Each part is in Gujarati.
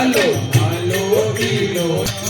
Aló, aló, vino.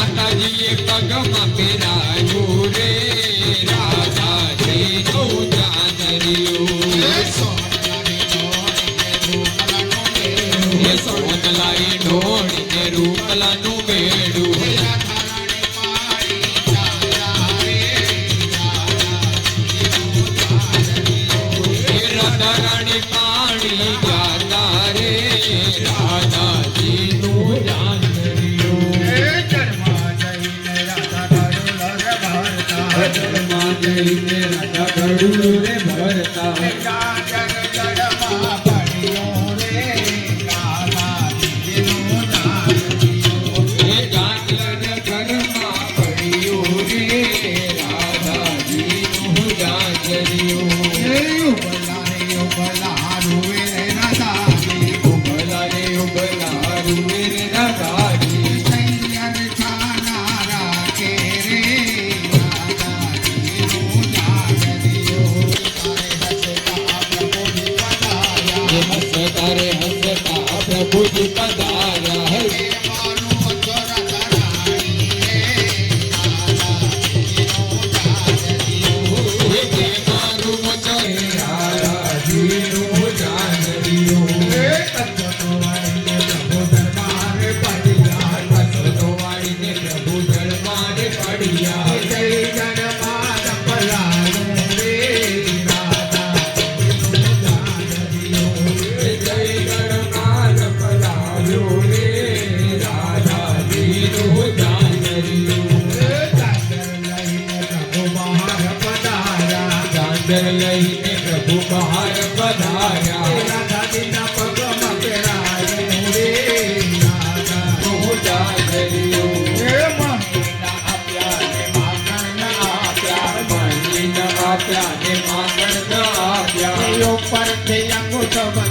Amen. corpo do. આપ્યા. ઉપરથી અંગુઠો